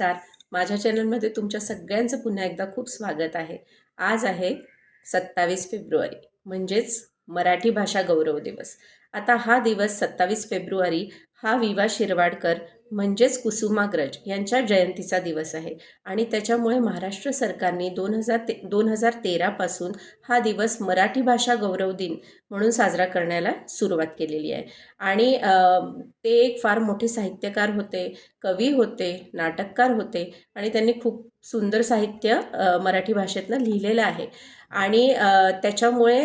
नमस्कार. माझ्या चॅनलमध्ये तुमच्या सगळ्यांचं पुन्हा एकदा खूप स्वागत आहे. आज आहे सत्तावीस फेब्रुवारी म्हणजेच मराठी भाषा गौरव दिवस. आता हा दिवस सत्तावीस फेब्रुवारी हा विवा शिरवाडकर म्हणजेच कुसुमाग्रज यांच्या जयंतीचा दिवस आहे. आणि त्याच्यामुळे महाराष्ट्र सरकारने दोन हजार ते दोन हजार तेरापासून हा दिवस मराठी भाषा गौरव दिन म्हणून साजरा करण्याला सुरुवात केलेली आहे. आणि ते एक फार मोठे साहित्यकार होते कवी होते नाटककार होते आणि त्यांनी खूप सुंदर साहित्य मराठी भाषेतनं लिहिलेलं आहे. आणि त्याच्यामुळे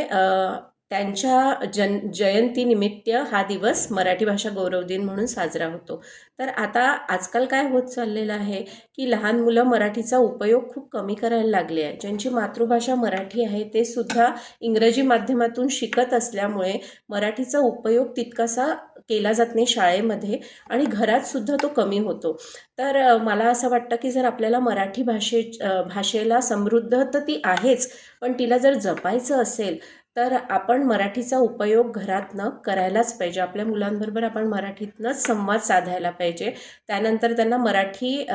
त्यांच्या जन जयंतीनिमित्त हा दिवस मराठी भाषा गौरव दिन म्हणून साजरा होतो. तर आता आजकाल काय होत चाललेलं आहे की लहान मुलं मराठीचा उपयोग खूप कमी करायला लागले आहे. ज्यांची मातृभाषा मराठी आहे ते सुद्धा इंग्रजी माध्यमातून शिकत असल्यामुळे मराठीचा उपयोग तितकासा केला जात नाही शाळेमध्ये आणि घरातसुद्धा तो कमी होतो. तर मला असं वाटतं की जर आपल्याला मराठी भाषे भाषेला समृद्ध तर ती आहेच पण तिला जर जपायचं असेल तर आपण मराठीचा उपयोग घरातनं करायलाच पाहिजे. आपल्या मुलांबरोबर आपण मराठीतनंच संवाद साधायला पाहिजे. त्यानंतर त्यांना मराठी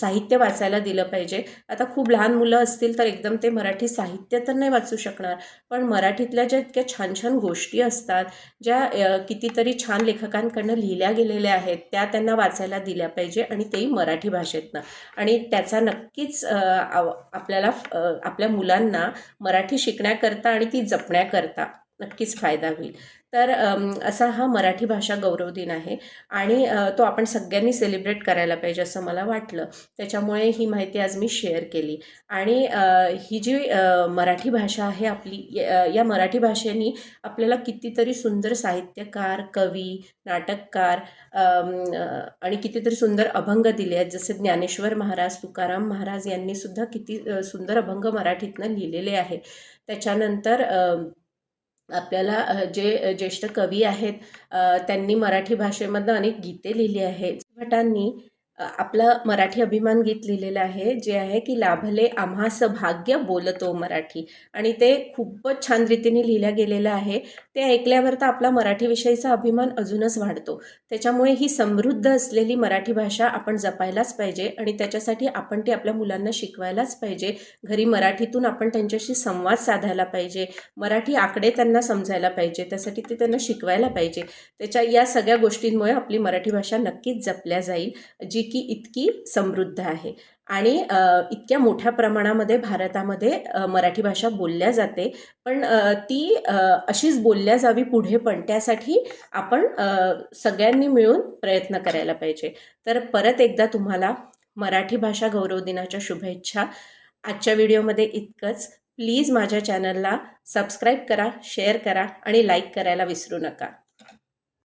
साहित्य वाचायला दिलं पाहिजे. आता खूप लहान मुलं असतील तर एकदम ते मराठी साहित्य तर नाही वाचू शकणार. पण मराठीतल्या ज्या इतक्या छान छान गोष्टी असतात ज्या कितीतरी छान लेखकांकडनं लिहिल्या गेलेल्या आहेत त्या त्यांना वाचायला दिल्या पाहिजे आणि तेही मराठी भाषेतनं. आणि त्याचा नक्कीच आपल्याला आपल्या मुलांना मराठी शिकण्याकरता आणि ती जपण्याकरता नक्कीच फायदा होईल. तर असा हा मराठी भाषा गौरव दिन आहे आणि तो आपण सगळ्यांनी सेलिब्रेट करायला पाहिजे असं मला वाटलं. त्याच्यामुळे ही माहिती आज मी शेअर केली. आणि ही जी मराठी भाषा आहे आपली या मराठी भाषेनी आपल्याला कितीतरी सुंदर साहित्यकार कवी नाटककार आणि कितीतरी सुंदर अभंग दिले आहेत. जसे ज्ञानेश्वर महाराज तुकाराम महाराज यांनी सुद्धा किती सुंदर अभंग मराठीतनं लिहिलेले आहे. त्याच्यानंतर आपल्याला जे ज्येष्ठ कवी आहेत त्यांनी मराठी भाषेमधनं अनेक गीते लिहिली आहेत. भटांनी आपलं मराठी अभिमान गीत लिहिलेलं आहे जे आहे की लाभले आम्हास भाग्य बोलतो मराठी. आणि ते खूपच छान रीतीने लिहिल्या गेलेलं आहे. ते ऐकल्यावर तर आपला मराठीविषयीचा अभिमान अजूनच वाढतो. त्याच्यामुळे ही समृद्ध असलेली मराठी भाषा आपण जपायलाच पाहिजे आणि त्याच्यासाठी आपण ती आपल्या मुलांना शिकवायलाच पाहिजे. घरी मराठीतून आपण त्यांच्याशी संवाद साधायला पाहिजे. मराठी आकडे त्यांना समजायला पाहिजे. त्यासाठी ते त्यांना शिकवायला पाहिजे. त्याच्या या सगळ्या गोष्टींमुळे आपली मराठी भाषा नक्कीच जपल्या जाईल. जी की इतकी समृद्ध आहे. आणि इतक्या मोठ्या प्रमाणामध्ये भारतामध्ये मराठी भाषा बोलल्या जाते. पण ती अशीच बोलल्या जावी पुढे पण त्यासाठी आपण सगळ्यांनी मिळून प्रयत्न करायला पाहिजे. तर परत एकदा तुम्हाला मराठी भाषा गौरव दिनाच्या शुभेच्छा. आजच्या व्हिडिओमध्ये इतकंच. प्लीज माझ्या चॅनलला सबस्क्राईब करा शेअर करा आणि लाईक करायला विसरू नका.